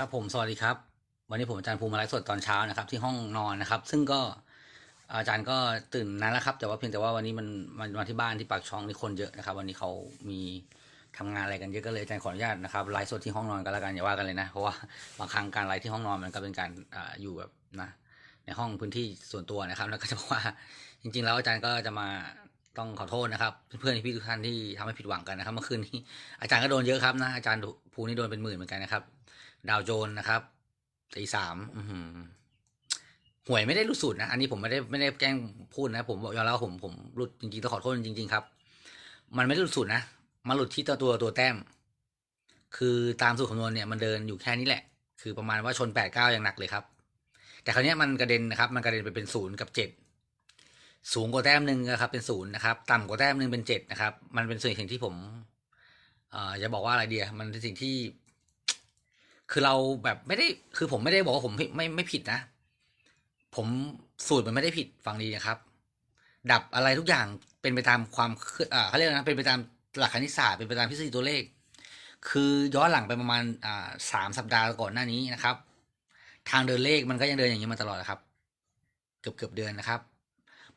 ครับผมสวัสดีครับ วันนี้ผมอาจารย์ภูมิมาไลฟ์สดตอนเช้านะครับ ที่ห้องนอนนะครับ ซึ่งก็อาจารย์ก็ตื่นนานแล้วครับ แต่ว่าเพียงแต่ว่าวันนี้มันมันมาที่บ้านที่ปากช่องนี่คนเยอะนะครับ วันนี้เขามีทำงานอะไรกันเยอะก็เลยอาจารย์ขออนุญาตนะครับไลฟ์สดที่ห้องนอนกันแล้วกันอย่าว่ากันเลยนะ เพราะว่าบางครั้งการไลฟ์ที่ห้องนอนมันก็เป็นการออยู่แบบนะในห้องพื้นที่ส่วนตัวนะครับ แล้วก็จะบอกว่าจริง ๆ แล้วอาจารย์ก็จะมาต้องขอโทษนะครับ เพื่อนๆพี่ทุกท่านที่ทำให้ผิดหวังกันนะครับเมื่อคืนนี้อาจารย์ก็โดนเยอะครับนะอาจารย์ภูนี่โดนเป็นหมื่นเหมือนกันนะครับ ดาวโจน์นะครับตีสามหวยไม่ได้รุดสูตรนะ อันนี้ผมไม่ได้ไม่ได้แกล้งพูดนะ ผมบอกยอมรับว่าผมผมรุดจริงๆต้องขอโทษจริง ๆ ครับ มันไม่ได้รุดสูตรนะมาหลุดที่ตัวตัวตัวแต้ม คือตามสูตรคำนวณเนี่ยมันเดินอยู่แค่นี้แหละ คือประมาณว่าชนแปดเก้าอย่างหนักเลยครับ แต่คราวนี้มันกระเด็นนะครับ มันกระเด็นไปเป็นศูนย์กับเจ็ดสูงกว่าแต้มหนึ่งนะครับ เป็นศูนย์นะครับ ต่ำกว่าแต้มหนึ่งเป็นเจ็ดนะครับ มันเป็นสิ่งที่ผมเอ่อจะบอกว่าอะไรเดียมันเป็นสิ่งที่ คือเราแบบไม่ได้คือผมไม่ได้บอกว่าผมไม่ไม่ไม่ผิดนะ ผมสูตรมันไม่ได้ผิดฟังดีนะครับ ดับอะไรทุกอย่างเป็นไปตามความเคลื่อนอ่าเขาเรียกอะไรนะเป็นไปตามหลักคณิตศาสตร์เป็นไปตามทฤษฎีตัวเลข คือย้อนหลังไปประมาณอ่าสามสัปดาห์ก่อนหน้านี้นะครับ ทางเดินเลขมันก็ยังเดินอย่างนี้มาตลอดนะครับ เกือบเกือบเดือนนะครับ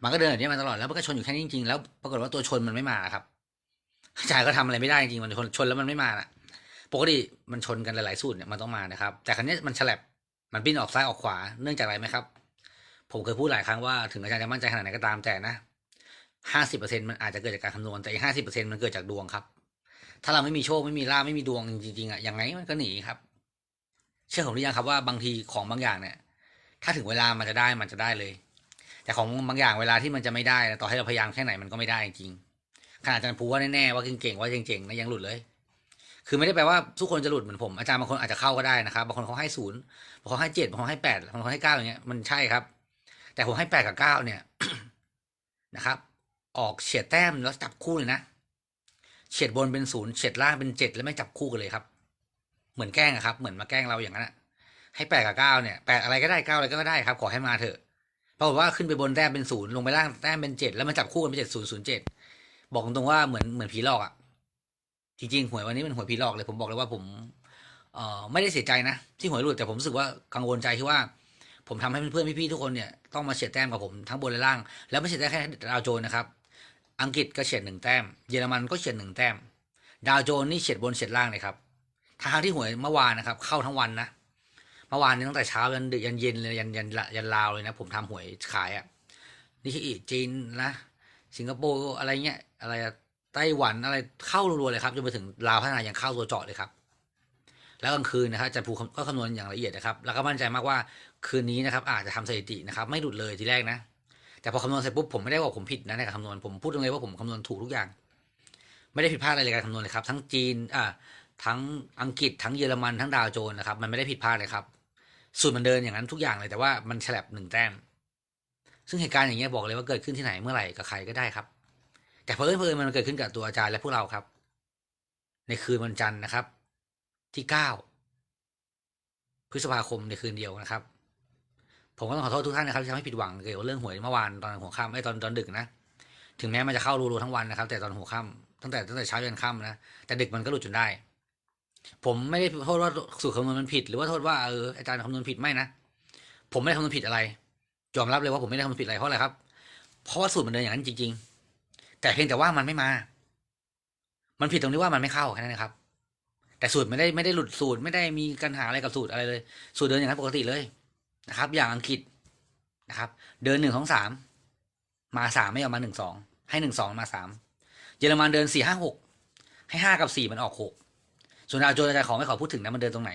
มันก็เดินแบบนี้มาตลอดแล้วมันก็ชนอยู่แค่นี้จริงๆแล้วปรากฏว่าตัวชนมันไม่มาครับอาจารย์ก็ทำอะไรไม่ได้จริงๆมันชนชนแล้วมันไม่มาน่ะ ปกติมันชนกันหลายๆสูตรเนี่ยมันต้องมานะครับ แต่ครั้นี้มันฉลับมันปิ้นออกซ้ายออกขวาเนื่องจากอะไรไหมครับ ผมเคยพูดหลายครั้งว่าถึงอาจารย์จะมั่นใจขนาดไหนก็ตามแต่นะห้าสิบเปอร์เซ็นมันอาจจะเกิดจากการคำนวณแต่อีกห้าสิบเปอร์เซ็นมันเกิดจากดวงครับ ถ้าเราไม่มีโชคไม่มีลาไม่มีดวงจริงๆอะยังไงมันก็หนีครับ เชื่อผมหรือยังครับว่าบางทีของบางอย่างเนี่ย ถ้าถึงเวลามันจะได้มันจะได้เลย แต่ของบางอย่างเวลาที่มันจะไม่ได้ต่อให้เราพยายามแค่ไหนมันก็ไม่ได้จริงขนาดอาจารย์ภูว่าแน่ๆว่าเก่งๆว่าเจ๋งๆนะยังหลุดเลย คือไม่ได้แปลว่าทุกคนจะหลุดเหมือนผมอาจารย์บางคนอาจจะเข้าก็ได้นะครับบางคนเขาให้ศูนย์บางคนให้เจ็ดบางคนให้แปดบางคนให้เก้าอย่างเงี้ยมันใช่ครับ แต่ผมให้แปดกับเก้าเนี่ยนะครับ ออกเฉียดแต้มแล้วจับคู่เลยนะเฉียดบนเป็นศูนย์เฉียดล่างเป็นเจ็ดแล้วไม่จับคู่กันเลยครับ เหมือนแกล้งอะครับ เหมือนมาแกล้งเราอย่างนั้นอะให้แปดกับเก้าเนี่ยแปดอะไรก็ได้เก้าอะไรก็ได้ครับ ขอให้มาเถอะปรากฏว่าขึ้นไปบนแต้มเป็นศูนย์ลงไปล่างแต้มเป็นเจ็ดแล้วมันจับคู่กันเป็นเจ็ดศูนย์ศูนย์เจ็ดบอกตรงว่าเหมือนเหมือนผีหลอกอะ จริงๆหวยวันนี้เป็นหวยผีหลอกเลยผมบอกเลยว่าผมเอ่อไม่ได้เสียใจนะ ที่หวยหลุดแต่ผมรู้สึกว่ากังวลใจที่ว่า ผมทำให้เพื่อนๆพี่ๆทุกคนเนี่ยต้องมาเฉียดแต้มกับผมทั้งบนและล่าง แล้วไม่ใช่ได้แค่ดาวโจนส์นะครับ อังกฤษก็เฉียดหนึ่งแต้ม เยอรมันก็เฉียดหนึ่งแต้ม ดาวโจนส์นี่เฉียดบนเฉียดล่างเลยครับทางที่หวยเมื่อวานนะครับ เข้าทั้งวันนะเมื่อวานนี้ตั้งแต่เช้ายันดึกยันเย็นเลยยันยันยันลาวเลยนะ ผมทำหวยขายอะ่ะนี่คือจีนนะ สิงคโปร์อะไรเงี้ยอะไรอะ ไต้หวันอะไรเข้ารัวๆเลยครับจนไปถึงลาวพัฒนายังเข้าตัวเจาะเลยครับ แล้วกลางคืนนะครับอาจะผูกก็คำนวณอย่างละเอียดนะครับ แล้วก็มั่นใจมากว่าคืนนี้นะครับ อาจจะทำสถิตินะครับ ไม่หลุดเลยทีแรกนะ แต่พอคำนวณเสร็จปุ๊บผมไม่ได้บอกผมผิดนะในการคำนวณผมพูดตรงเลยว่าผมคำนวณถูกทุกอย่าง ไม่ได้ผิดพลาดอะไรในการคำนวณเลยครับ ทั้งจีนอ่าทั้งอังกฤษทั้งเยอรมันทั้งดาวโจนส์นะครับ มันไม่ได้ผิดพลาดเลยครับสูตรมันเดินอย่างนั้นทุกอย่างเลยแต่ว่ามันฉลับหนึ่งแต้ม ซึ่งเหตุการณ์อย่างเงี้ยบอกเลยว่าเกิดขึ้นที่ไหนเมื่อไหร่กับใครก็ได้ครับ แต่เพอเอิญเพอเอิญมันเกิดขึ้นกับตัวอาจารย์และพวกเราครับ ในคืนวันจันทร์นะครับ ที่เก้าพฤษภาคมในคืนเดียวนะครับ ผมก็ต้องขอโทษทุกท่านนะครับที่ทำให้ผิดหวังเกี่ยวกับเรื่องหวยเมื่อวานตอนหัวค่ำไอ้ตอนตอนดึกนะ ถึงแม้มันจะเข้ารูๆทั้งวันนะครับ แต่ตอนหัวค่ำตั้งแต่ตั้งแต่เช้ายันค่ำนะแต่ดึกมันก็หลุดจนได้ ผมไม่ได้โทษว่าสูตรคำนวณมันผิด หรือว่าโทษว่าเอออาจารย์คำนวณผิดไม่นะผมไม่ได้คำนวณผิดอะไรยอมรับเลยว่าผมไม่ได้คำนวณผิดอะไรเพราะอะไรครับเพราะว่าสูตรมันเดินอย่างนั้นจริงๆ แต่เพียงแต่ว่ามันไม่มา มันผิดตรงที่ว่ามันไม่เข้าแค่นั้นนะครับ แต่สูตรไม่ได้ไม่ได้หลุดสูตรไม่ได้มีปัญหาอะไรกับสูตรอะไรเลย สูตรเดินอย่างนั้นปกติเลยนะครับ อย่างอังกฤษนะครับ เดินหนึ่งสองสามมาสามไม่เอามาหนึ่งสองให้หนึ่งสองมาสามเยอรมันเดินสี่ห้าหกให้ห้ากับสี่มันออกหกส่วนดาวโจนส์อาจารย์ขอไม่ขอพูดถึงนะมันเดินตรงไหน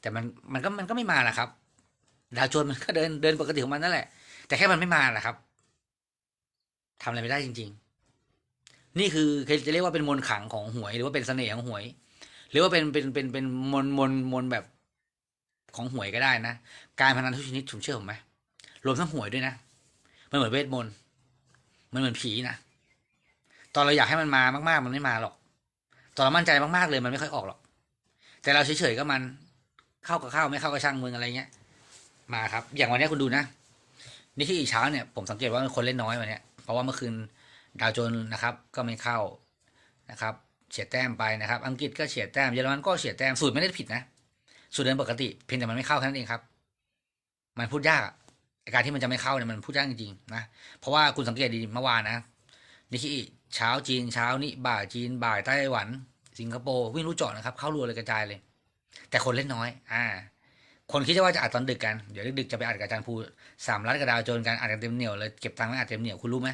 แต่มันมันก็มันก็ไม่มาแหละครับ ดาวโจนส์มันก็เดินเดินปกติของมันนั่นแหละ แต่แค่มันไม่มาแหละครับทำอะไรไม่ได้จริง ๆ นี่คือจะเรียกว่าเป็นมนขังของหวย หรือว่าเป็นเสน่ห์ของหวย หรือว่าเป็นเป็นเป็นเป็นมนมนมนแบบของหวยก็ได้นะ การพนันทุกชนิดผมเชื่อผมไหมรวมทั้งหวยด้วยนะ มันเหมือนเวทมนต์มันเหมือนผีนะ ตอนเราอยากให้มันมามากๆ มันไม่มาหรอก ตอนเรามั่นใจมากๆเลยมันไม่ค่อยออกหรอก แต่เราเฉยๆก็มันเข้ากับเข้าไม่เข้ากับช่างมึงอะไรเงี้ย มาครับ อย่างวันนี้คุณดูนะ นี่ที่อีกเช้าเนี่ยผมสังเกตว่าคนเล่นน้อยวันนี้เพราะว่าเมื่อคืน ดาวโจน์นะครับก็ไม่เข้านะครับเฉียดแต้มไปนะครับอังกฤษก็เฉียดแต้มเยอรมันก็เฉียดแต้มสูตรไม่ได้ผิดนะสูตรเดิมปกติเพียงแต่มันไม่เข้าแค่นั้นเองครับ มันพูดยากอะไอ้การที่มันจะไม่เข้าเนี่ยมันพูดยากจริงๆนะเพราะว่าคุณสังเกตดีเมื่อวานนะนิกกี้เช้าจีนเช้านี่บ่ายจีนบ่ายไต้หวัน สิงคโปร์วิ่งรู้จาะนะครับ เข้ารัวเลยกระจายเลย แต่คนเล่นน้อย อ่า คนคิดว่าจะอัดตอนดึกกันเดี๋ยวดึกๆจะไปอัดกับอาจารย์ภูสามล้านกระดาวโจนกันอัดกันเต็มเหนียวเลยเก็บตังค์ไม่อัดเต็มเหนียวคุณรู้ไหม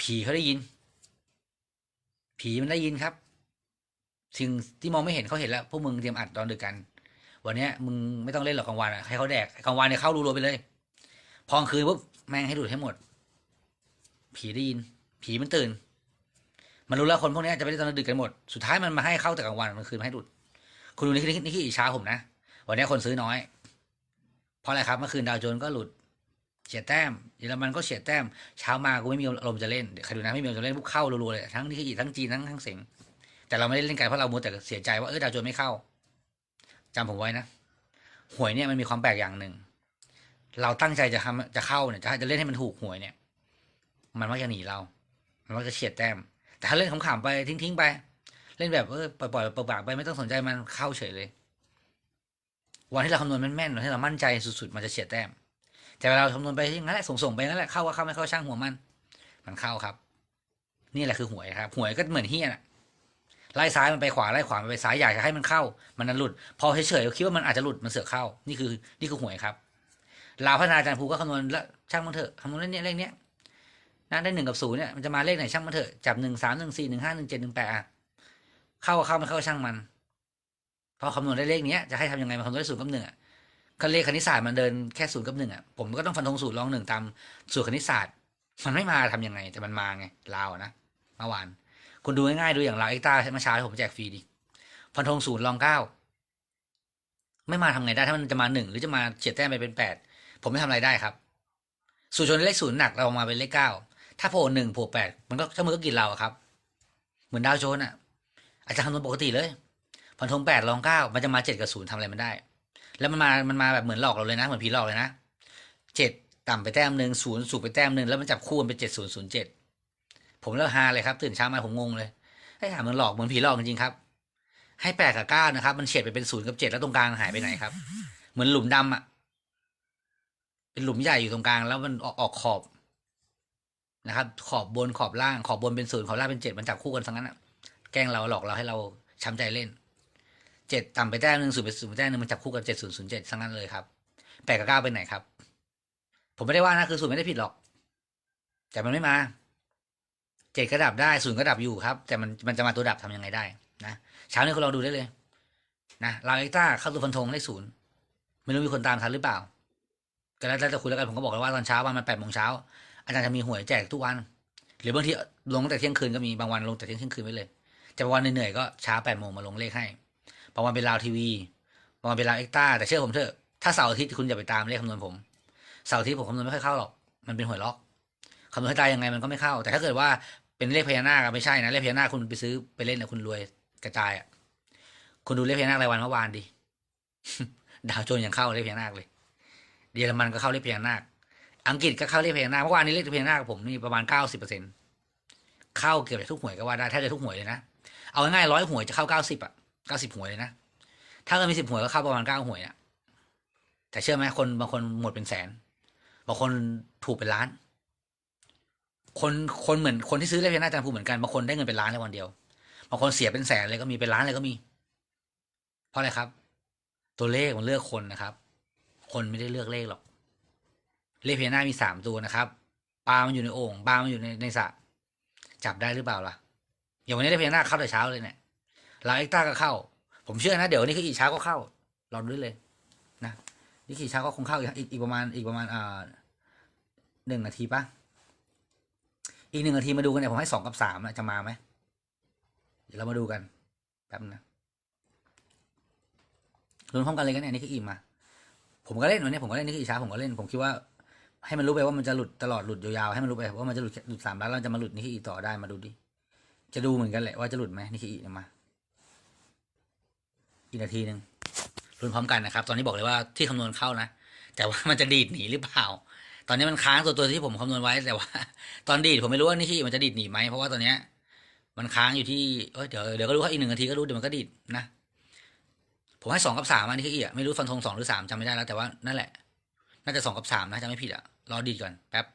ผีเขาได้ยิน ผีมันได้ยินครับสิ่งที่มองไม่เห็นเขาเห็นแล้วพวกมึงเตรียมอัดตอนดึกกัน วันนี้มึงไม่ต้องเล่นหรอกกลางวันอะให้เขาแดกกลางวันเนี่ยเข้ารัวๆไปเลย พองคืนปุ๊บแม่งให้ดูดให้หมด ผีได้ยิน ผีมันตื่น มันรู้แล้วคนพวกนี้จะไปเล่นตอนดึกกันหมด สุดท้ายมันมาให้เข้าแต่กลางวันกลางคืนให้ดูด คุณดูนี่คือนี่คืออิจฉาผมนะ วันนี้คนซื้อน้อย เพราะอะไรครับเมื่อคืนดาวโจนส์ก็หลุด เฉียดแต้มเยอรมันก็เฉียดแต้มเช้ามากูไม่มีอารมณ์จะเล่นเดี๋ยวใครดูนะไม่มีอารมณ์จะเล่นพวกเข้ารัวๆเลยทั้งนี่คืออีทั้งจีนทั้งทั้งเสงแต่เราไม่ได้เล่นกันเพราะเรามัวแต่เสียใจว่าเออดาวโจนไม่เข้าจำผมไว้นะหวยเนี่ยมันมีความแปลกอย่างหนึ่งเราตั้งใจจะทำจะเข้าเนี่ยจะจะเล่นให้มันถูกหวยเนี่ย มันมักจะหนีเรา มันมักจะเฉียดแต้ม แต่ถ้าเล่นขำๆไปทิ้งๆไป เล่นแบบเออปล่อยๆเปิดปากไปไม่ต้องสนใจมันเข้าเฉยเลย วันที่เราคำนวณแม่นๆวันที่เรามั่นใจสุดๆมันจะเฉียดแต้ม แต่เวลาเราคำนวณไปอย่างนั้นแหละส่งๆไปงั้นแหละเข้าก็เข้าไม่เข้าช่างหัวมัน มันเข้าครับ นี่แหละคือหวยครับหวยก็เหมือนเฮียน่ะไล่ซ้ายมันไปขวาไล่ขวามันไปซ้ายอยากจะให้มันเข้า มันนั้นหลุด พอเฉยๆคิดว่ามันอาจจะหลุดมันเสือกเข้า นี่คือ นี่คือหวยครับลาวพัฒนาอาจารย์ภูก็คำนวณแล้วช่างมันเถอะคำนวณเลขเนี้ยเลขเนี้ยนะได้หนึ่งกับศูนย์เนี่ยมันจะมาเลขไหนช่างมันเถอะจับหนึ่งสามหนึ่งสี่หนึ่งห้าหนึ่งเจ็ดหนึ่งแปดเข้าก็เข้าไม่เข้าช่างมันพอคำนวณได้เลขเนี้ยจะให้ทำยังไงมันคำนวณได้ศูนย์กับหนึ่งอะ ก็เลขคณิตศาสตร์มันเดินแค่ศูนย์กับหนึ่งอะผมก็ต้องฟันธงสูตรลองหนึ่งตามสูตรคณิตศาสตร์ มันไม่มาทำยังไง แต่มันมาไงลาวนะเมื่อวาน คุณดูง่ายๆดูอย่างลาวเอ็กต้าเมื่อเช้าผมแจกฟรีดิฟันธงศูนย์ลองเก้าไม่มาทำไงได้ถ้ามันจะมาหนึ่งหรือจะมาเฉียดแต้มไปเป็นแปดผมไม่ทำอะไรได้ครับสูตรชนเลขศูนย์หนักเรามาเป็นเลขเก้าถ้าโผล่หนึ่งโผล่แปดมันก็ถ้ามือก็กินเราครับ เหมือนดาวโจนส์อะอาจจะคำนวณปกติเลยฟันธงแปดลองเก้ามันจะมาเจ็ดกับศูนย์ทำอะไรมันได้ แล้วมันมา มันมาแบบเหมือนหลอกเราเลยนะ เหมือนผีหลอกเลยนะเจ็ดต่ำไปแต้มหนึ่งศูนย์สูงไปแต้มหนึ่งแล้วมันจับคู่มันเป็นเจ็ดศูนย์ศูนย์เจ็ดผมเลิกฮาเลยครับ ตื่นเช้ามาผมงงเลยให้ถามันหลอกเหมือนผีหลอกจริงๆครับ ให้แปดกับเก้านะครับ มันเฉียดไปเป็นศูนย์กับเจ็ดแล้วตรงกลางหายไปไหนครับ เหมือนหลุมดำอะ เป็นหลุมใหญ่อยู่ตรงกลาง แล้วมันออกออกขอบนะครับ ขอบบนขอบล่าง ขอบบนเป็นศูนย์ขอบล่างเป็นเจ็ดมันจับคู่กันทั้งนั้นอะ แกล้งเราหลอกเราให้เราช้ำใจเล่น เจ็ดต่ำไปแต้มหนึ่งศูนย์ไปศูนย์ไปแต้มหนึ่งมันจับคู่กับเจ็ดศูนย์ศูนย์เจ็ดทั้งนั้นเลยครับแปดกับเก้าไปไหนครับ ผมไม่ได้ว่านะคือศูนย์ไม่ได้ผิดหรอก แต่มันไม่มาเจ็ดก็ดับได้ศูนย์ก็ดับอยู่ครับ แต่มันมันจะมาตัวดับทำยังไงได้นะเช้านี้คุณลองดูได้เลยนะลาวเอ็กต้าเข้าตัวฟันธงเลขศูนย์ไม่รู้มีคนตามทันหรือเปล่า ก็แล้วแต่คุณแล้วกันผมก็บอกเลยว่าตอนเช้าวันมันแปดโมงเช้าอาจารย์จะมีหวยแจกทุกวัน หรือบางทีลงแต่เที่ยงคืนก็มีบางวันลงแต่เที่ยงคืนไปเลย แต่วันเหนื่อยๆก็เช้าแปดโมงมาลงเลขให้ บางวันเป็นลาวทีวีบางวันเป็นลาวเอ็กต้าแต่เชื่อผมเถอะถ้าเสาร์อาทิตย์คุณอย่าไปตามเลขคำนวณผมเสาร์อาทิตย์ผมคำนวณไม่ค่อยเข้าหรอกมันเป็นหวยล็อกคำนวณให้ตายยังไงมันก็ไม่เข้า แต่ถ้าเกิดว่าเป็นเลขพญานาคไม่ใช่นะเลขพญานาคคุณไปซื้อไปเล่นนะคุณรวยกระจายอะคุณดูเลขพญานาครายวันเมื่อวานดิดาวโจนยังเข้าเลขพญานาคเลยเยอรมันก็เข้าเลขพญานาค อังกฤษก็เข้าเลขพญานาคเมื่อวานนี้เลขพญานาคผมนี่ประมาณเก้าสิบเปอร์เซ็นต์เข้าเกือบทุกหวยก็ว่าได้แทบจะทุกหวยเลยนะเอาง่ายๆร้อยหวยจะเข้าเก้าสิบอะ เก้าสิบหวยเลยนะ ถ้าเกิดมีสิบหวยก็เข้าประมาณเก้าหวยอะแต่เชื่อไหมคนบางคนหมดเป็นแสน บางคนถูกเป็นล้าน คนคนเหมือนคนที่ซื้อเลขพญานาคอาจารย์ภูเหมือนกันบางคนได้เงินเป็นล้านในวันเดียวบางคนเสียเป็นแสนเลยก็มีเป็นล้านเลยก็มี เพราะอะไรครับ ตัวเลขมันเลือกคนนะครับ คนไม่ได้เลือกเลขหรอก เลขพญานาคมีสามตัวนะครับปลามันอยู่ในโอ่งปลามันอยู่ในในสระจับได้หรือเปล่าล่ะอย่างวันนี้เลขพญานาคเข้าแต่เช้าเลยเนี่ย ลาเอ็กต้าก็เข้า ผมเชื่อนะเดี๋ยวนี้คืออีเช้าก็เข้าลอดูได้เลยนะนี่ขี่เช้าก็คงเข้าอีกอีกประมาณอีกประมาณอ่าหนึ่งนาทีปะอีกหนึ่งนาทีมาดูกันเนี่ยผมให้สองกับสามนะจะมาไหมเดี๋ยวเรามาดูกันแป๊บนะลุ้นพร้อมกันเลยกันเนี่ยนี่คืออิ่มมา ผมก็เล่นวันนี้ผมก็เล่นนี่คืออีเช้าผมก็เล่น ผมคิดว่า ให้มันรู้ไปว่ามันจะหลุดตลอดหลุดยาวๆให้มันรู้ไปว่ามันจะหลุดหลุดสามแล้วเราจะมาหลุดนี่คืออีต่อได้มาดูดิจะดูเหมือนกันแหละว่าจะหลุดไหมนี่คืออีมา อีกนาทีหนึ่งลุ้นพร้อมกันนะครับ ตอนนี้บอกเลยว่าที่คำนวณเข้านะ แต่ว่ามันจะดีดหนีหรือเปล่า ตอนนี้มันค้างตัวตัวที่ผมคำนวณไว้แต่ว่า ตอนดีดผมไม่รู้ว่านี่ที่มันจะดีดหนีไหมเพราะว่าตอนเนี้ยมันค้างอยู่ที่เอ้ยเดี๋ยวเดี๋ยวก็รู้ว่าอีกหนึ่งนาทีก็รู้เดี๋ยวมันก็ดีดนะ ผมให้สองกับสามอันนี้คืออีอะไม่รู้ฟันธงสองหรือสามจำไม่ได้แล้วแต่ว่านั่นแหละ น่าจะสองกับสามนะจำไม่ผิดอะรอดีดก่อนแป๊บ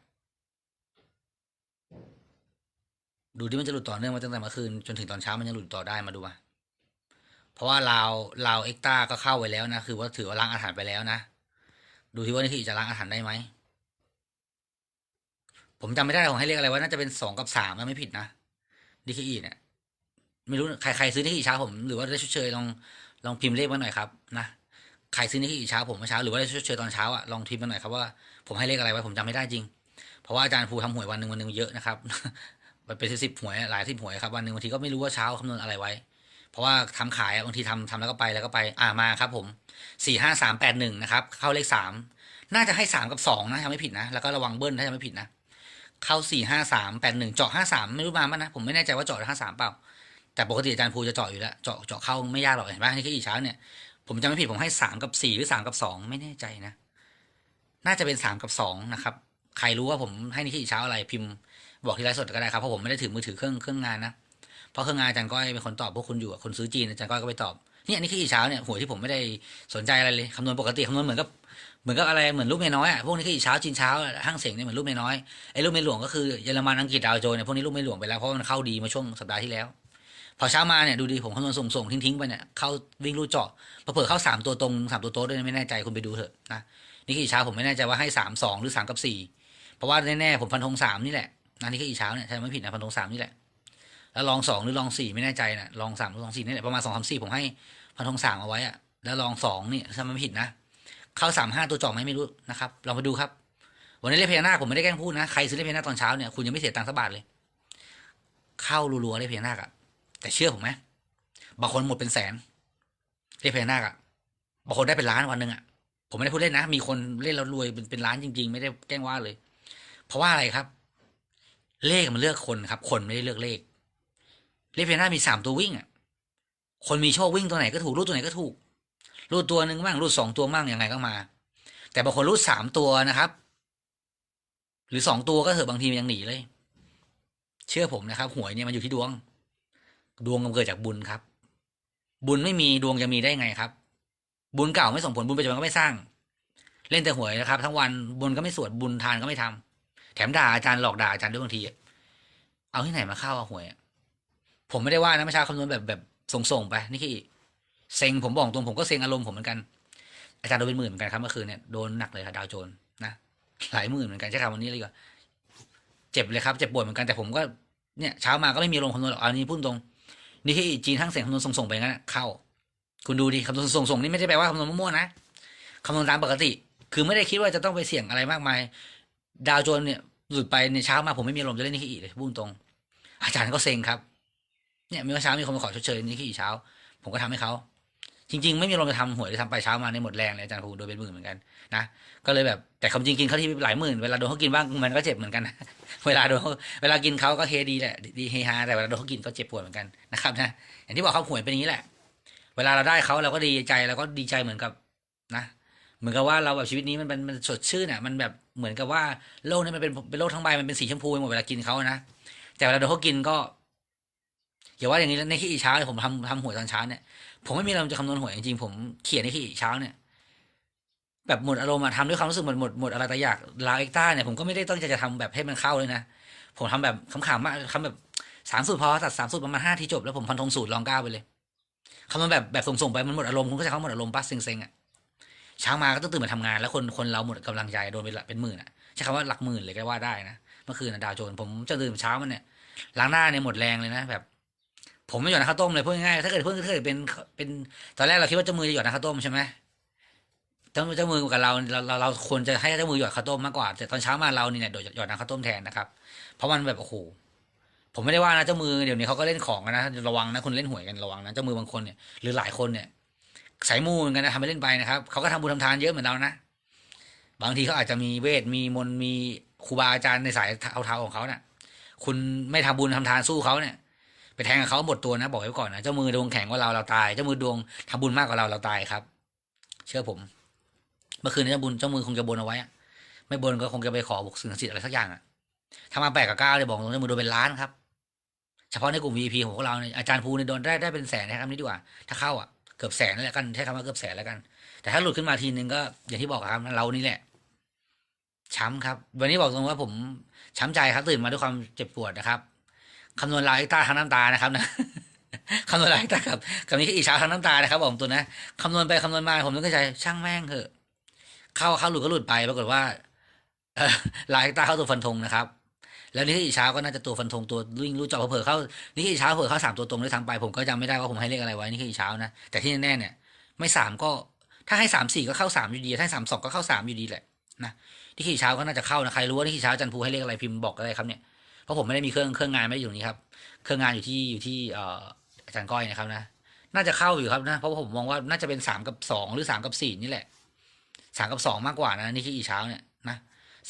ดูที่มันจะหลุดต่อเนื่องมาตั้งแต่เมื่อคืนจนถึงตอนเช้ามันยังหลุดต่อได้มาดูมา เพราะว่าลาวลาเอ็กตาก็เข้าไว้แล้วนะ คือว่าถือว่าล้างอาถรรพ์ไปแล้วนะ ดูที่ว่านี่คือจะล้างอาถรรพ์ได้ไหม ผมจำไม่ได้ผมให้เลขอะไรว่าน่าจะเป็นสองกับสามนะไม่ผิดนะดีคีเนี่ย ไม่รู้ใครใครซื้อนิกกี้เช้าผม หรือว่าได้ชดเชยลองลองพิมพ์เลขมาหน่อยครับนะใครซื้อนิกกี้เช้าผมเมื่อเช้าหรือว่าได้ชดเชยตอนเช้าอะลองพิมพ์มาหน่อยครับว่าผมให้เลขอะไรไว้ผมจำไม่ได้จริง เพราะว่าอาจารย์ภูทำหวยวันหนึ่งวันหนึ่งเยอะนะครับมันเป็นสิบหวยหลายสิบหวยครับวันหนึ่งบางทีก็ไม่รู้ว่าเช้าคำนวณอะไรไว้ เพราะว่าทำขายบางทีทำทำแล้วก็ไปแล้วก็ไปอ่ามาครับผมสี่ห้าสามแปดหนึ่งนะครับเข้าเลขสามน่าจะให้สามกับสองนะถ้าไม่ผิดนะแล้วก็ระวังเบิ้ลถ้าจะไม่ผิดนะเข้าสี่ห้าสามแปดหนึ่งเจาะห้าสามไม่รู้มามั้ยนะผมไม่แน่ใจว่าเจาะห้าสามเปล่า แต่ปกติอาจารย์ภูจะเจาะอยู่แล้วเจาะเจาะเข้าไม่ยากหรอกเห็นปะนี่คืออีกเช้าเนี่ยผมจำไม่ผิดผมให้สามกับสี่หรือสามกับสองไม่แน่ใจนะ น่าจะเป็นสามกับสองนะครับใครรู้ว่าผมให้นี่คืออีเช้าอะไรพิมพ์บอกที่ไลฟ์สดก็ได้ครับเพราะผมไม่ได้ถือมือถือเครื่องเครื่องงานนะ เพราะเครื่องงานอาจารย์ก้อยเป็นคนตอบพวกคุณอยู่คนซื้อจีนอาจารย์ก้อยก็ไปตอบเนี่ยนี่คืออีเช้าเนี่ยหวยที่ผมไม่ได้สนใจอะไรเลยคำนวณปกติคำนวณเหมือนกับเหมือนกับอะไรเหมือนลูกเมียน้อยอะพวกนี้คืออีเช้าจีนเช้าห้างเสียงเนี่ยเหมือนลูกเมียน้อยไอ้ลูกเมียหลวงก็คือเยอรมันอังกฤษดาวโจนเนี่ยพวกนี้ลูกเมียหลวงไปแล้วเพราะมันเข้าดีมาช่วงสัปดาห์ที่แล้ว พอเช้ามาเนี่ยดูดีผมคำนวณส่งส่งทิ้งทิ้งๆไปเนี่ยเข้าวิ่งรูดเจาะพอเผื่อเข้าสามตัวตรงสามตัวโต๊ะด้วยไม่แน่ใจคุณไปดูเถอะนะนี่คืออีเช้าผมไม่แน่ใจว่าให้สามสองหรือสามกับสี่เพราะว่าแน่ๆผมฟันธงสามนี่แหละนะนี่คืออีเช้าเนี่ยใช่ไม่ผิดนะฟันธงสามนี่แหละ แล้วลองสองหรือลองสี่ไม่แน่ใจนะลองสามหรือลองสี่นี่แหละประมาณสองสามสี่ผมให้ฟันธงสามเอาไว้อะแล้วลองสองนี่ถ้ามันผิดนะ เข้าสามห้าตัวจาะไหมไม่รู้นะครับลองไปดูครับ วันนี้เลขพญานาคผมไม่ได้แกล้งพูดนะใครซื้อเลขพญานาคตอนเช้าเนี่ยคุณยังไม่เสียตังค์สักบาทเลย เข้ารัวๆเลขพญานาคอะแต่เชื่อผมไหมบางคนหมดเป็นแสนเรียกพญานาคอะบางคนได้เป็นล้านวันหนึ่งอะผมไม่ได้พูดเล่นนะ มีคนเล่นแล้วรวยเป็นเป็นล้านจริง ๆ ไม่ได้แกล้งว่าเลย เพราะว่าอะไรครับ เลขมันเลือกคนครับ คนไม่ได้เลือกเลข เลขพญานาคมีสามตัววิ่งอะคนมีโชควิ่งตัวไหนก็ถูกรูดตัวไหนก็ถูก รูดตัวหนึ่งบ้างรูดสองตัวบ้างยังไงก็มา แต่บางคนรูดสามตัวนะครับ หรือสองตัวก็เถอะบางทียังหนีเลย เชื่อผมนะครับ หวยเนี่ยมันอยู่ที่ดวง ดวงมันเกิดจากบุญครับ บุญไม่มีดวงจะมีได้ไงครับ บุญเก่าไม่ส่งผลบุญปัจจุบันก็ไม่สร้าง เล่นแต่หวยนะครับ ทั้งวันบุญก็ไม่สวดบุญทานก็ไม่ทำแถมด่าอาจารย์หลอกด่าอาจารย์ด้วยบางที เอาที่ไหนมาเข้าเอาหวยอะ ผมไม่ได้ว่านะไม่ใช่คำนวณแบบแบบส่งๆไปนี่คือเซ็งผมบอกตรงผมก็เซ็งอารมณ์ผมเหมือนกัน อาจารย์โดนเป็นหมื่นเหมือนกันครับเมื่อคืนเนี่ยโดนหนักเลยค่ะดาวโจนนะหลายหมื่นเหมือนกันใช่คำวันนี้เลยกว่าเจ็บเลยครับเจ็บปวดเหมือนกันแต่ผมก็เนี่ยเช้ามาก็ไม่มีอารมคำนวณหรอกเอาอันนี้พูดตรงนี่ที่จีนทั้งเสียงคำนวณส่งๆไปงั้นเข้า คุณดูดิคำนวณส่งๆนี่ไม่ได้แปลว่าคำนวณมั่วๆนะคำนวณตามปกติ คือไม่ได้คิดว่าจะต้องไปเสี่ยงอะไรมากมาย ดาวโจนเนี่ยหลุดไปในเช้ามาผมไม่มีอารมจะเล่นนี่ขี้อีเลยพูดตรง อาจารย์ก็เซ็งครับ เนี่ยมีว่าเช้ามีคนมาขอชดเชยนี่ขี้อีเช้า ผมก็ทำให้เขาจริง ๆ ไม่มีอารมจะทำหวยเลยทำไปเช้ามาในหมดแรงเลยอาจารย์ภูโดนเป็นหมื่นเหมือนกันนะก็เลยแบบแต่คำจริงกินเขาที่หลายหมื่นเวลาโดนเขากินบ้างมันก็เจ็บเหมือนกันนะเวลาโดนเขาเวลากินเขาก็เฮดีแหละดีเฮฮาแต่เวลาโดนเขากินก็เจ็บปวดเหมือนกันนะครับนะอย่างที่บอกเขาหวยเป็นอย่างนี้แหละ เวลาเราได้เขาเราก็ดีใจเราก็ดีใจเหมือนกับนะเหมือนกับว่าเราแบบชีวิตนี้มันมันมันสดชื่นอะมันแบบเหมือนกับว่าโลกนี้มันเป็นเป็นโลกทั้งใบมันเป็นสีชมพูหมดเวลากินเขานะแต่เวลาโดนเขากินก็ อย่าว่าอย่างนี้ในที่อีเช้าผมทำทำหวยตอนเช้าเนี่ยผมไม่มีอารมณ์จะคำนวณหวยจริงๆผมเขียนในที่อีเช้าเนี่ยแบบหมดอารมณ์อะทำด้วยความรู้สึกหมดหมดหมดอะไรแต่อยากลาเอ็กต้าเนี่ยผมก็ไม่ได้ตั้งใจจะทำแบบให้มันเข้าเลยนะผมทำแบบขำๆมากทำแบบสามสูตรพอตัดสามสูตรประมาณห้าทีจบแล้วผมพันธงสูตรลองก้าวไปเลยคำนวณแบบแบบส่งๆไปมันหมดอารมณ์คุณก็จะเข้าหมดอารมณ์ป้าเซ็งๆอะเช้ามาก็ต้องตื่นมาทำงาน แล้วคนคนเราหมดกำลังใจโดนไปละเป็นหมื่นอะใช้คำว่าหลักหมื่นเลยก็ว่าได้นะเมื่อคืนดาวโจนผมจะตื่นเช้ามันเนี่ยล้างหน้าเนี่ยหมดแรงเลยนะแบบ ผมไม่หยอดน้ำข้าวต้มเลยพูดง่ายๆถ้าเกิดเพิ่งถ้าเกิดเป็นเป็นตอนแรกเราคิดว่าเจ้ามือจะหยอดน้ำข้าวต้มใช่ไหมเจ้าเจ้ามือกับเราเราเราเราควรจะให้เจ้ามือหยอดข้าวต้มมากกว่า แต่ตอนเช้ามาเราเนี่ยหยอดน้ำข้าวต้มแทนนะครับ เพราะมันแบบโอ้โหผมไม่ได้ว่านะเจ้ามือเดี๋ยวนี้เขาก็เล่นของกันนะระวังนะคุณเล่นหวยกันระวังนะเจ้ามือบางคนเนี่ยหรือหลายคนเนี่ยสายมูเหมือนกันนะทำไปเล่นไปนะครับเขาก็ทำบุญทำทานเยอะเหมือนเรานะบางทีเขาอาจจะมีเวทมีมนมีครูบาอาจารย์ในสายเท้าๆของเขาเนี่ยคุณไม่ทำบุญทำทานสู้เขาเนี่ย แทงกับเขาหมดตัวนะบอกไว้ก่อนนะเจ้ามือดวงแข็งกว่าเราเราตายเจ้ามือดวงทำบุญมากกว่าเราเราตายครับ เชื่อผม เมื่อคืนนี้เจ้าบุญเจ้ามือคงจะบนเอาไว้ไม่บนก็คงจะไปขอบุกสิ่งศักดิ์สิทธิ์อะไรสักอย่างอะถ้ามาแปดกับเก้าเลยบอกตรงเจ้ามือโดนเป็นล้านครับ เฉพาะในกลุ่ม VIP ของพวกเราเนี่ยอาจารย์ภูเนี่ยโดนได้ได้เป็นแสนนะครับนี่ดีกว่า ถ้าเข้าอะเกือบแสนแล้วกันใช้คำว่าเกือบแสนแล้วกัน แต่ถ้าหลุดขึ้นมาทีนึงก็อย่างที่บอกครับเรานี่แหละช้ำครับ วันนี้บอกตรงว่าผมช้ำใจครับตื่นมาด้วยความเจ็บปวดนะครับ คำนวณรายตาทั้งน้ำตานะครับนะคำนวณรายตาครับกับนี้คืออีเช้าทั้งน้ำตานะครับบอกตัวนะคำนวณไปคำนวณมาผมนึกในใจช่างแม่งเถอะ เข้าเข้าหลุดก็หลุดไปปรากฏว่าลายตาเข้าตัวฟันธงนะครับ แล้วนี่คืออีเช้าก็น่าจะตัวฟันธงตัววิ่งรู้จาะเผลอเข้านี่คืออีเช้าเผลอเข้าสามตัวตรงด้วยทั้งไปผมก็จำไม่ได้ว่าผมให้เลขอะไรไว้นี่คืออีเช้านะแต่ที่แน่ๆเนี่ย ไม่สามก็ถ้าให้สามสี่ก็เข้าสามอยู่ดีถ้าให้สามสองก็เข้าสามอยู่ดีแหละนะที่ขี่เช้าก็น่าจะเข้านะใครรู้ว่าที่ขี่เช้าจันภูให้เลขอะไรพิมพ์บอกก็ได้ครับเนี่ย ราะผมไม่ได้มีเครื่องเครื่องงานไม่ได้อยู่นี้ครับ เครื่องงานอยู่ที่อยู่ที่อาจารย์ก้อยนะครับนะน่าจะเข้าอยู่ครับนะเพราะผมมองว่าน่าจะเป็นสามกับสองหรือสามกับสี่นี่แหละสามกับสองมากกว่านะนี่คืออีเช้าเนี่ยนะ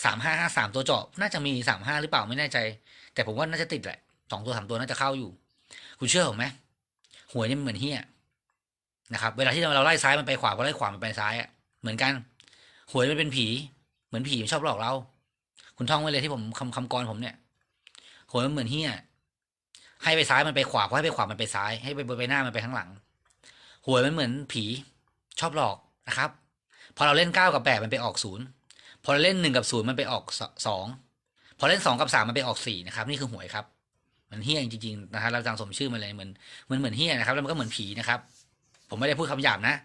สามห้าห้าสามตัวเจาะน่าจะมีสามห้าหรือเปล่าไม่แน่ใจ แต่ผมว่าน่าจะติดแหละสองตัวสามตัวน่าจะเข้าอยู่ คุณเชื่อผมไหมหวยนี่มันเหมือนเฮียนะครับเวลาที่เราไล่ซ้ายมันไปขวาพอไล่ขวามันไปซ้ายอะเหมือนกันหวยมันเป็นผี เหมือนผีมันชอบหลอกเรา คุณท่องไว้เลยที่ผมคำคำกรผมเนี่ย หวยมันเหมือนเฮียให้ไปซ้ายมันไปขวาพอให้ไปขวามันไปซ้าย ให้ไปไปหน้ามันไปข้างหลังหวยมันเหมือนผีชอบหลอกนะครับ พอเราเล่นเก้ากับแปดมันไปออกศูนย์พอเราเล่นหนึ่งกับศูนย์มันไปออกสสองพอเล่นสองกับสามมันไปออกสี่นะครับ นี่คือหวยครับ มันเฮี้ยจริงๆนะฮะเราจังสมชื่อมันเลยเหมือนเหมือนเหมือนเฮี้ยนะครับแล้วมันก็เหมือนผีนะครับ ผมไม่ได้พูดคำหยาบนะ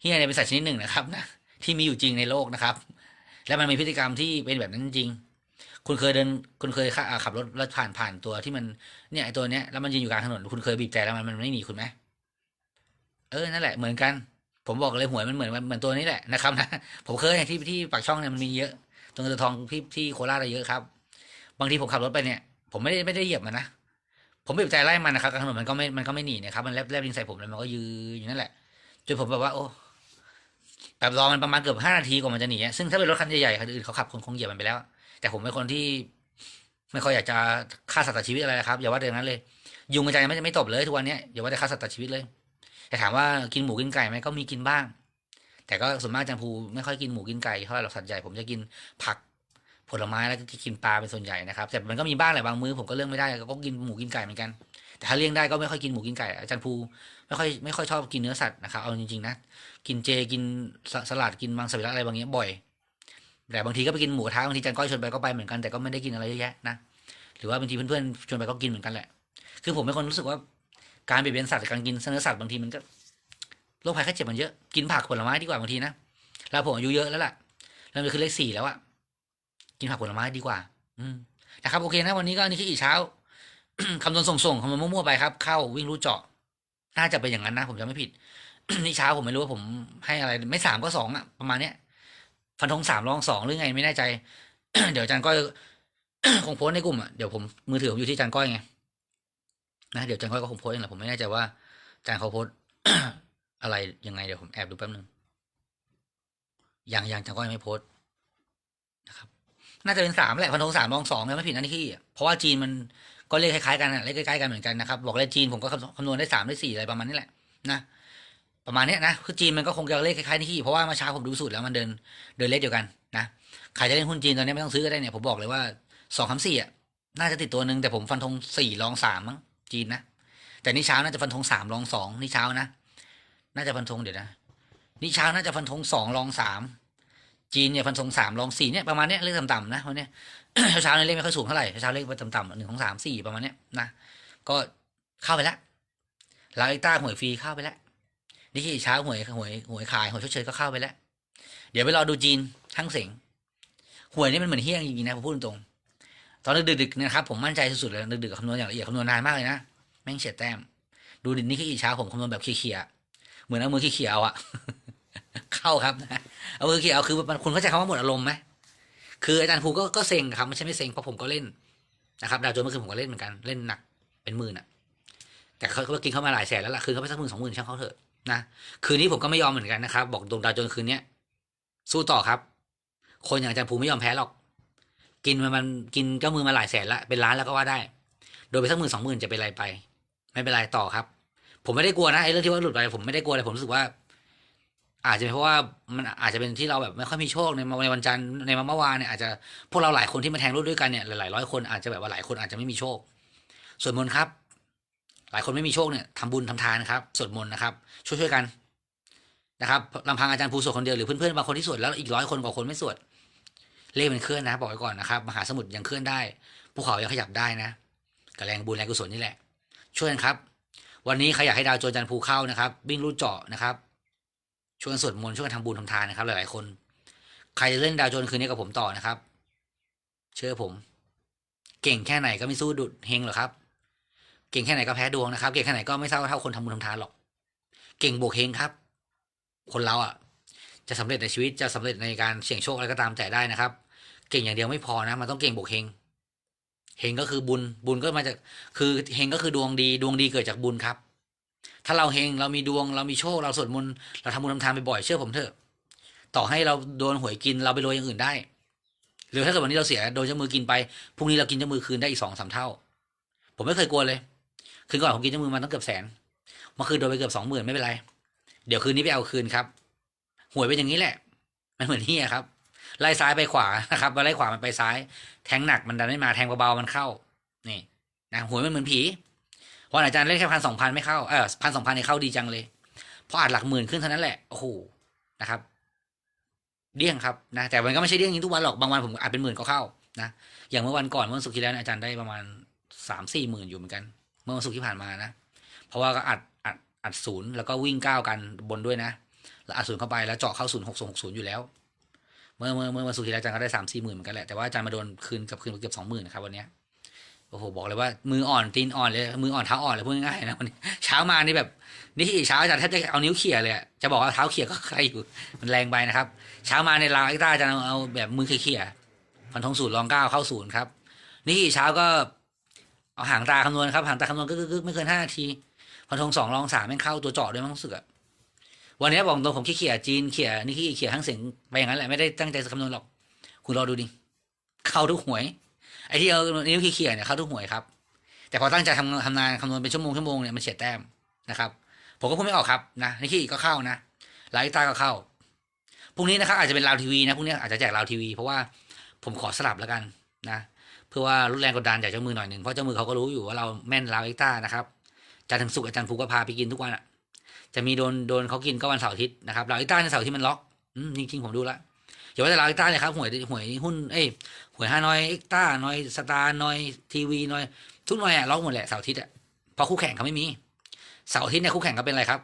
เฮี้ยเนี่ยเป็นสัตว์ชนิดหนึ่งนะครับนะที่มีอยู่จริงในโลกนะครับ และมันมีพฤติกรรมที่เป็นแบบนั้นจริง คุณเคยเดิน คุณเคยขับอ่าขับรถแล้วผ่านผ่านตัวที่มันเนี่ยไอตัวเนี้ยแล้วมันยืนอยู่กลางถนนคุณเคยบีบแต่แล้วมันมันไม่หนีคุณไหมเออนั่นแหละเหมือนกัน ผมบอกเลยหวยมันเหมือนเหมือนตัวนี้แหละนะครับนะผมเคยที่ที่ปากช่องเนี่ยมันมีเยอะตรงเรือทองที่ที่โคราชอะไรเยอะครับ บางทีผมขับรถไปเนี่ย ผมไม่ได้ไม่ได้เหยียบมันนะผมบีบแต่ไล่มันนะครับกลางถนนมันก็ไม่มันก็ไม่หนีนะครับมันแลบแลบยิงใส่ผมแล้วมันก็ยืนอยู่นั่นแหละจนผมแบบว่า โอ้แบบรอมันประมาณเกือบห้านาทีกว่ามันจะหนีซึ่งถ้าเป็นรถคันใหญ่ๆคันอื่นเขาขับคงคงเหยียบมันไปแล้ว แต่ผมเป็นคนที่ ไม่ค่อยอยากจะฆ่าสัตว์ตัดชีวิตอะไรนะครับอย่าว่าแต่อย่างนั้นเลย ยุงกระจายไม่ไม่ตบเลยทุกวันนี้อย่าว่าแต่ฆ่าสัตว์ตัดชีวิตเลย แต่ถามว่ากินหมูกินไก่ไหมก็มีกินบ้าง แต่ก็ส่วนมากจังภูไม่ค่อยกินหมูกินไก่เท่าไหร่หรอกสัตว์ใหญ่ผมจะกินผักผลไม้แล้วก็กินปลาเป็นส่วนใหญ่นะครับแต่มันก็มีบ้างแหละบางมื้อผมก็เลือกไม่ได้ก็กินหมูกินไก่เหมือนกัน แต่ถ้าเลี่ยงได้ก็ไม่ค่อยกินหมูกินไก่อาจารย์ภูไม่ค่อยไม่ค่อยชอบกินเนื้อสัตว์นะครับเอาจริงๆนะกินเจกินสสลัดกินมังสวิรัตอะไรบางอย่างบ่อย แต่บางทีก็ไปกินหมูกระทะบางทีอาจันก้อยชวนไปก็ไปเหมือนกันแต่ก็ไม่ได้กินอะไรเยอะแยะนะหรือว่าบางทีเพื่อนๆชวนไปก็กินเหมือนกันแหละ คือผมเป็นคนรู้สึกว่าการเบียดเบียนสัตว์กับการกินเนื้อสัตว์บางทีมันก็โรคภัยไข้เจ็บมันเยอะกินผักผลไม้ดีกว่าบางทีนะแล้วผมอายุเยอะแล้วล่ะเริ่มจะขึ้นเลขสี่แล้วอะกินผักผลไม้ดีกว่า อืมนะครับโอเคนะวันนี้ก็อันนี่คืออีกเช้าคำนวณส่งๆคำนวณมั่วๆไปครับ เข้าวิ่งรู้เจาะ น่าจะเป็นอย่างนั้นนะ ผมจะไม่ผิดนี่เช้าผมไม่รู้ว่าผมให้อะไร ไม่สามก็สองอะประมาณเนี้ย ฟันธงสามรองสองหรือไงไม่แน่ใจ เดี๋ยวอาจารย์ก้อยคงโพสในกลุ่มอะเดี๋ยวผมมือถือผมอยู่ที่อาจารย์ก้อยไงนะเดี๋ยวอาจารย์ก้อยก็คงโพสเองแหละผมไม่แน่ใจว่าอาจารย์เขาโพสอะไรยังไงเดี๋ยวผมแอบดูแป๊บนึงยังยังอาจารย์ก้อยไม่โพสนะครับ น่าจะเป็นสามแหละพันธงสามรองสองเนี่ยไม่ผิดนะนี่ที่เพราะว่าจีนมันก็เลขคล้ายๆกันอะเลขใกล้ๆกันเหมือนกันนะครับ บอกเลยจีนผมก็คำนวณได้สามได้สี่อะไรประมาณนี้แหละนะ ประมาณนี้นะคือจีนมันก็คงจะเลขคล้ายๆนี่เพราะว่าเมื่อเช้าผมดูสูตรแล้วมันเดินเดินเลขเดียวกันนะใครจะเล่นหุ้นจีนตอนนี้ไม่ต้องซื้อก็ได้เนี่ยผมบอกเลยว่าสองคำสี่อะน่าจะติดตัวหนึ่งแต่ผมฟันธงสี่รองสามมั้งจีนนะแต่นี่เช้าน่าจะฟันธงสามรองสองนี่เช้านะน่าจะฟันธงเดี๋ยวนะนี่เช้าน่าจะฟันธงสองรองสามจีนเนี่ยฟันธงสามรองสี่เนี่ยประมาณเนี้ยเลขต่ำๆนะวันเนี้ยเช้าๆเนี่ยเลขไม่ค่อยสูงเท่าไหร่เช้าๆเลขต่ำๆหนึ่งของสามสี่ประมาณเนี้ยนะก็เข้าไปแล้วลาลิต้าหวยฟรีเข้าไปแล้ว นี่ที่เช้าหวยหวยหวยขายหวยชดเชยก็เข้าไปแล้ว เดี๋ยวไปรอดูจีนทั้งเสงหวยนี่มันเหมือนเฮี้ยงจริงๆนะผมพูดตรงๆตอนดึกๆนะครับผมมั่นใจสุดๆเลยดึกๆคำนวณอย่างละเอียดคำนวณนานมากเลยนะแม่งเฉียดแต้ม ดูดินี่คือเช้าผมคำนวณแบบเคลียๆเหมือนเอามือเคลียร์เอาอะเข้าครับนะเอามือเคลียเอาคือมันคุณเข้าใจคำว่าหมดอารมณ์ไหมคืออาจารย์ภูก็ก็เซ็งครับไม่ใช่ไม่เซ็งเพราะผมก็เล่นนะครับดาวโจนเมื่อคืนผมก็เล่นเหมือนกันเล่นหนักเป็นหมื่นอะแต่เขาก็กินเข้ามาหลายแสนแล้วล่ะคืนเขาไปสักหมื่นสองหมื่นช่างเขาเถอะ นะคืนนี้ผมก็ไม่ยอมเหมือนกันนะครับ บอกดวงดาวจนคืนเนี้ยสู้ต่อครับ คนอย่างอาจารย์ภูไม่ยอมแพ้หรอก กินมันมันกินเจ้ามือมาหลายแสนละเป็นล้านแล้วก็ว่าได้ โดยไปสักหมื่นสองหมื่นจะเป็นไรไป ไม่เป็นไรต่อครับ ผมไม่ได้กลัวนะไอ้เรื่องที่ว่าหลุดไปผมไม่ได้กลัวเลยผมรู้สึกว่า อาจจะเป็นเพราะว่ามันอาจจะเป็นที่เราแบบไม่ค่อยมีโชคในในวันจันทร์ในเมื่อวานเนี่ยอาจจะพวกเราหลายคนที่มาแทงรูปด้วยกันเนี่ยหลายร้อยคนอาจจะแบบว่าหลายคนอาจจะไม่มีโชค ส่วดมนครับ หลายคนไม่มีโชคเนี่ยทำบุญทำทานครับสวดมนต์นะครับ ช่วยๆกันนะครับลำพังอาจารย์ภูสวดคนเดียวหรือเพื่อนๆบางคนที่สวดแล้วอีกร้อยคนกว่าคนไม่สวดเลขมันเคลื่อนนะบอกไว้ก่อนนะครับมหาสมุทรยังเคลื่อนได้ภูเขายังขยับได้นะกับแรงบุญแรงกุศลนี่แหละ ช่วยกันครับ วันนี้ใครอยากให้ดาวโจรจันทร์ภูเข้านะครับวิ่งลู่เจาะนะครับช่วยกันสวดมนต์ช่วยกันทำบุญทำทานนะครับ หลายๆคน ใครจะเล่นดาวโจรคืนนี้กับผมต่อนะครับ เชื่อผม เก่งแค่ไหนก็ไม่สู้ดุดเฮงหรอกครับ เก่งแค่ไหนก็แพ้ดวงนะครับ เก่งแค่ไหนก็ไม่เท่าเท่าคนทำบุญทำทานหรอก เก่งบวกเฮงครับ คนเราอะ จะสำเร็จในชีวิตจะสำเร็จในการเสี่ยงโชคอะไรก็ตามแต่ได้นะครับ เก่งอย่างเดียวไม่พอนะ มันต้องเก่งบวกเฮงเฮงก็คือบุญบุญก็มาจากคือเฮงก็คือดวงดีดวงดีเกิดจากบุญครับ ถ้าเราเฮงเรามีดวงเรามีโชคเราสวดมนต์เราทำบุญทำทานไปบ่อยเชื่อผมเถอะ ต่อให้เราโดนหวยกินเราไปโรยอย่างอื่นได้ หรือถ้าเกิดวันนี้เราเสียโดนเจ้ามือกินไปพรุ่งนี้เรากินเจ้ามือคืนได้อีกสองสามเท่า ผมไม่เคยกลัวเลย คืนก่อนผมกินเจ้ามือมันต้องเกือบแสนเมื่อคืนโดนไปเกือบสองหมื่นไม่เป็นไร เดี๋ยวคืนนี้ไปเอาคืนครับ หวยเป็นอย่างนี้แหละ มันเหมือนเฮียครับ ไล่ซ้ายไปขวานะครับไล่ขวามันไปซ้าย แทงหนักมันดันไม่มาแทงเบาๆมันเข้า นี่นะหวยมันเหมือนผีวันอาจารย์เล่นแค่พันสองพันไม่เข้า เออพันสองพันเนี่ยเข้าดีจังเลยเพราะอาจหลักหมื่นขึ้นเท่านั้นแหละ โอ้โห นะครับ เดี้ยงครับนะ แต่มันก็ไม่ใช่เดี้ยงนี้ทุกวันหรอก บางวันผมอาจเป็นหมื่นก็เข้า นะ อย่างเมื่อวันก่อนเมื่อวันศุกร์ที่แล้วอาจารย์ได้ประมาณสามสี่หมื่นอยู่เหมือนกัน มื่อวันศุกร์ที่ผ่านมานะ เพราะว่าก็อัดอัดอัดศูนย์แล้วก็วิ่งก้าวกันบนด้วยนะ แล้วอัดศูนย์เข้าไปแล้วเจาะเข้าศูนย์หกศูนย์หกศูนย์อยู่แล้ว เมื่อเมื่อเมื่อวันศุกร์ที่แล้วอาจารย์ก็ได้สามสี่หมื่นเหมือนกันแหละ แต่ว่าอาจารย์มาโดนคืนกับคืนเกือบสองหมื่นนะครับวันนี้โอ้โหบอกเลยว่ามืออ่อนตีนอ่อนเลยมืออ่อนเท้าอ่อนเลยพูดง่ายๆนะวันนี้เช้ามานี่แบบนี่เช้าอาจารย์แทบจะเอานิ้วเขี่ยเลยจะบอกว่าเท้าเขี่ยก็ใครอยู่มันแรงไปนะครับ เช้ามาในลาวอ้ต้าอาจารย์เอาแบบมือเขี่ยฟันธงศูนย์รองเก้าเข้าศูนย์ครับ นี่เช้าก็ เอาหางตาคำนวณครับหางตาคำนวณก็คือไม่เกินห้านาทีฟันธงสองรองสามแม่งเข้าตัวเจาะด้วยมั้งรู้สึกอะวันนี้บอกตรงผมขี้เขี่ยจีนเขี่ยนี่ขี้เขี่ยทั้งเสียงไปอย่างนั้นแหละไม่ได้ตั้งใจจะคำนวณหรอก คุณรอดูดิเข้าทุกหวย ไอ้ที่เอานิ้วขี้เขี่ยเนี่ยเข้าทุกหวยครับ แต่พอตั้งใจทำทำงานคำนวณเป็นชั่วโมงชั่วโมงเนี่ยมันเฉียดแต้มนะครับ ผมก็พูดไม่ออกครับนะนี่ขี้ก็เข้านะไลฟ์ตาก็เข้าพรุ่งนี้นะครับอาจจะเป็นลาวทีวีนะพรุ่งนี้อาจจะแจกลาวทีวีเพราะว่าผมขอสลับแล้วกันนะือว่าลดแรงกดดันจากเจ้ามือหน่อยหนึ่งเพราะเจ้ามือเขาก็รู้อยู่ว่าเราแม่นลาวเอ็กต้านะครับจันทร์ถึงศุกร์อาจารย์ภูก็พาไปกินทุกวันอะ จะมีโดนโดนเขากินก็วันเสาร์อาทิตย์นะครับลาวเอ็กต้าในเสาร์ที่มันล็อกจริงๆผมดูแล้วอย่าว่าแต่ลาวเอ็กต้าเลยครับหวยหวยหุ้นเอ้ยหวยฮานอยเอ็กต้านอยสตาร์นอยทีวีนอยทุกหน่อยอะล็อกหมดแหละเสาร์อาทิตย์อะเพราะคู่แข่งเขาไม่มีเสาร์อาทิตย์เนี่ยคู่แข่งเขาเป็นอะไรครับ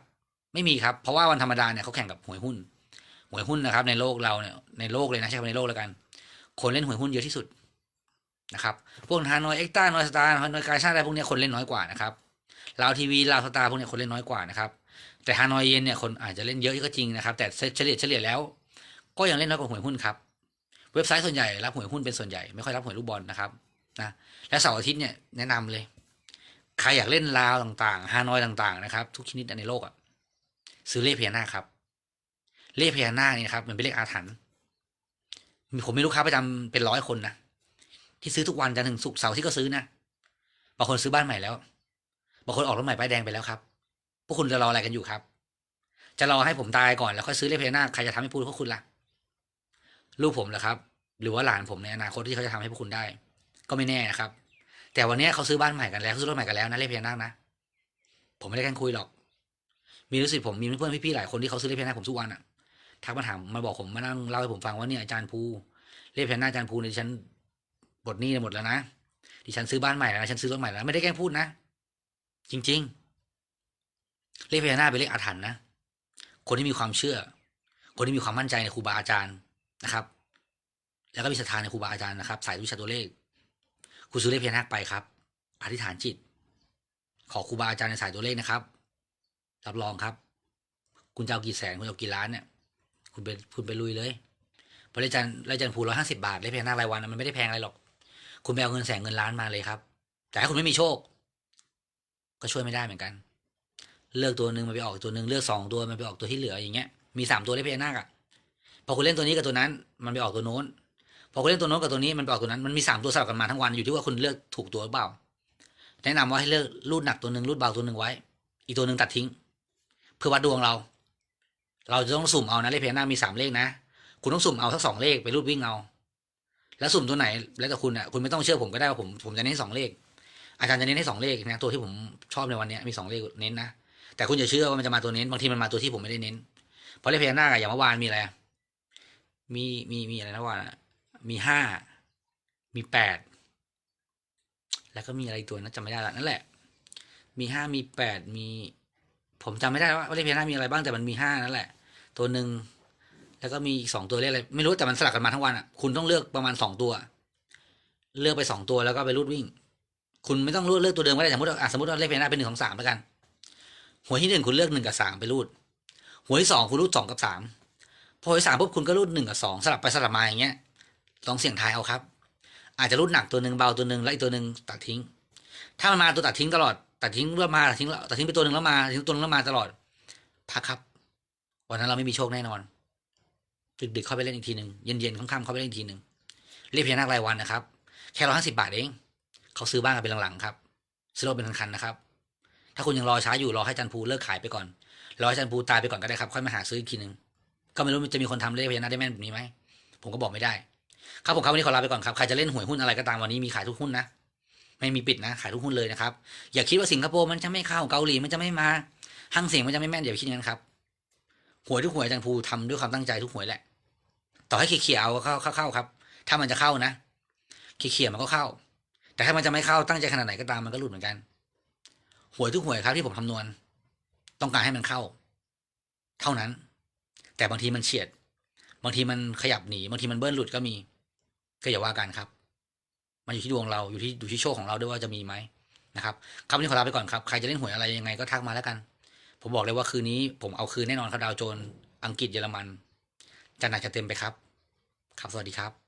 ไม่มีครับ เพราะว่าวันธรรมดาเนี่ยเขาแข่งกับหวยหุ้น หวยหุ้นนะครับ ในโลกเราเนี่ยในโลกเลยนะใช่ไหมในโลกแล้วกัน คนเล่นหวยหุ้นเยอะที่สุด นะครับพวกฮานอยเอ็กต้านอยสตาร์ฮานอยกาชาติอะไรพวกนี้คนเล่นน้อยกว่านะครับลาวทีวีลาวสตาร์พวกนี้คนเล่นน้อยกว่านะครับแต่ฮานอยเย็นเนี่ยคนอาจจะเล่นเยอะก็จริงนะครับแต่เฉลี่ยเฉลี่ยแล้ว ก็ยังเล่นน้อยกว่าหวยหุ้นครับเว็บไซต์ส่วนใหญ่รับหวยหุ้นเป็นส่วนใหญ่ไม่ค่อยรับหวยลูกบอลนะครับนะและเสาร์อาทิตย์เนี่ยแนะนำเลยใครอยากเล่นลาวต่างๆฮานอยต่างๆนะครับทุกชนิดในโลกอะซื้อเลขพญานาคครับเลขพญานาคนี่นะครับมันเป็นเลขอาถรรพ์ผมมีลูกค้าประจำเป็นร้อยคนนะ ที่ซื้อทุกวันจันทร์ถึงศุกร์เสาร์ที่ก็ซื้อนะบางคนซื้อบ้านใหม่แล้วบางคนออกรถใหม่ป้ายแดงไปแล้วครับ พวกคุณจะรออะไรกันอยู่ครับ จะรอให้ผมตายก่อนแล้วค่อยซื้อเลขพญานาคใครจะทำให้พูดพวกคุณล่ะ ลูกผมเหรอครับ หรือว่าหลานผมในอนาคตที่เขาจะทำให้พวกคุณได้ ก็ไม่แน่นะครับ แต่วันนี้เขาซื้อบ้านใหม่กันแล้วเขาซื้อรถใหม่กันแล้วนะเลขพญานาคนะ ผมไม่ได้กันคุยหรอก มีรู้สึกผมมีเพื่อนพี่ๆหลายคนที่เขาซื้อเลขพญานาคผมทุกวันอะทักมาถามมาบอกผมมานั่งเล่าให้ผมฟังว่าเนี่ยอาจารย์ภูเลขพญานาคอาจารย์ภูเนี่ยดิฉัน บทหนี้หมดแล้วนะดิฉันซื้อบ้านใหม่แล้วนะฉันซื้อรถใหม่แล้วไม่ได้แกล้งพูดนะ จริง ๆ เลขพญานาคเป็นเลขอาถรรพ์นะ คนที่มีความเชื่อ คนที่มีความมั่นใจในครูบาอาจารย์นะครับ แล้วก็มีศรัทธาในครูบาอาจารย์นะครับ สายวิชาตัวเลขคุณซื้อเลขพญานาคไปครับ อธิษฐานจิต ขอครูบาอาจารย์ในสายตัวเลขนะครับ รับรองครับ คุณจะเอากี่แสนคุณจะเอากี่ล้านเนี่ย คุณไปคุณไปลุยเลยเพราะอาจารย์อาจารย์ภูร้อยห้าสิบาทเลขพญานาครายวันมันไม่ได้แพงอะไรหรอก คุณไปเอาเงินแสนเงินล้านมาเลยครับ แต่ถ้าคุณไม่มีโชค ก็ช่วยไม่ได้เหมือนกัน เลือกตัวหนึ่งมันไปออกตัวหนึ่งเลือกสองตัวมันไปออกตัวที่เหลืออย่างเงี้ยมีสามตัวเลขพญานาคอะพอคุณเล่นตัวนี้กับตัวนั้น มันไปออกตัวโน้น พอคุณเล่นตัวโน้นกับตัวนี้มันไปออกตัวนั้นมันมีสามตัวสลับกันมาทั้งวันอยู่ที่ว่าคุณเลือกถูกตัวหรือเปล่าแนะนำว่าให้เลือกรูดหนักตัวหนึ่งรูดเบาตัวหนึ่งไว้ อีกตัวหนึ่งตัดทิ้ง เพื่อวัดดวงเรา เราจะต้องสุ่มเอานะเลขพญานาคมีสามเลขนะ คุณต้องสุ่มเอาทั้งสองเลขไปรูดวิ่งเอา แล้วสุ่มตัวไหน แล้วแต่คุณอะคุณไม่ต้องเชื่อผมก็ได้ว่าผมผมจะเน้นสองเลข อาจารย์จะเน้นให้สองเลขนะตัวที่ผมชอบในวันนี้มีสองเลขเน้นนะแต่คุณอย่าเชื่อว่ามันจะมาตัวเน้นบางทีมันมาตัวที่ผมไม่ได้เน้นเพราะเลขพญานาคอะอย่างเมื่อวานมีอะไรมีมีมีอะไรนะเมื่อวานมีห้ามีแปดแล้วก็มีอะไรอีกตัวนะจำไม่ได้ละนั่นแหละ มีห้ามีแปดมี ผมจำไม่ได้ว่าเลขพญานาคมีอะไรบ้างแต่มันมีห้านั่นแหละ ตัวหนึ่ง แล้วก็มีอีกสองตัวเลขอะไรไม่รู้แต่มันสลับกันมาทั้งวันอะคุณต้องเลือกประมาณสองตัว เลือกไปสองตัวแล้วก็ไปรูดวิ่ง คุณไม่ต้องเลือกเลือกตัวเดิมก็ได้สมมติว่าสมมติว่าเลขพญานาเป็นหนึ่งสองสามแล้วกัน หัวที่หนึ่งคุณเลือกหนึ่งกับสามไปรูดหัวที่สองคุณรูดสองกับสามพอหัวที่สามปุ๊บคุณก็รูดหนึ่งกับสองสลับไปสลับมาอย่างเงี้ยลองเสี่ยงทายเอาครับ อาจจะรูดหนักตัวหนึ่งเบาตัวหนึ่งแล้วอีกตัวหนึ่งตัดทิ้ง ถ้ามันมาตัวตัดทิ้งตลอดตัดทิ้งแล้วมาตัดทิ้งแล้วตัดทิ้งไปตัวหนึ่งแล้วมาทิ้งตัวนึงแล้วมาตลอดพักครับ วันนั้นเราไม่มีโชคแน่นอน ดึกๆเข้าไปเล่นอีกทีหนึ่งเย็นๆค่ำๆเข้าไปเล่นอีกทีหนึ่งเรียกพญานาครายวันนะครับ แค่ร้อยห้าสิบาทเองเขาซื้อบ้านกันเป็นหลังๆครับซื้อรถเป็นคันๆนะครับ ถ้าคุณยังรอช้าอยู่รอให้จันพูเลิกขายไปก่อนรอให้จันพูตายไปก่อนก็ได้ครับค่อยมาหาซื้ออีกทีหนึ่งก็ไม่รู้จะมีคนทำเลขพญานาคได้แม่นแบบนี้ไหมผมก็บอกไม่ได้ ครับผมครับวันนี้ขอลาไปก่อนครับใครจะเล่นหวยหุ้นอะไรก็ตามวันนี้มีขายทุกหุ้นนะไม่มีปิดนะขายทุกหุ้นเลยนะครับอย่าคิดว่าสิงคโปร์มันจะไม่เข้าเกาหลีมันจะไม่มาห้างเสียงมันจะไม่แม่นอย่าไปคิดอย่างนั้นครับ หวยทุกหวยอาจันพูทำด้วยความตั้งใจทุกหวยแหละ ต่อให้เขี่ยๆเอาเข้าเข้าครับ ถ้ามันจะเข้านะเขี่ยๆมันก็เข้า แต่ถ้ามันจะไม่เข้าตั้งใจขนาดไหนก็ตามมันก็หลุดเหมือนกัน หวยทุกหวยครับที่ผมคำนวณ ต้องการให้มันเข้า เท่านั้น แต่บางทีมันเฉียด บางทีมันขยับหนี บางทีมันเบิ้ลหลุดก็มี ก็อย่าว่ากันครับ มันอยู่ที่ดวงเราอยู่ที่อยู่ที่โชคของเราด้วยว่าจะมีไหมนะครับครับนนี้ขอลาไปก่อนครับ ใครจะเล่นหวยอะไรยังไงก็ทักมาแล้วกัน ผมบอกเลยว่าคืนนี้ผมเอาคืนแน่นอนครับดาวโจนส์อังกฤษเยอรมันจะหนักจะเต็มไปครับ ครับสวัสดีครับ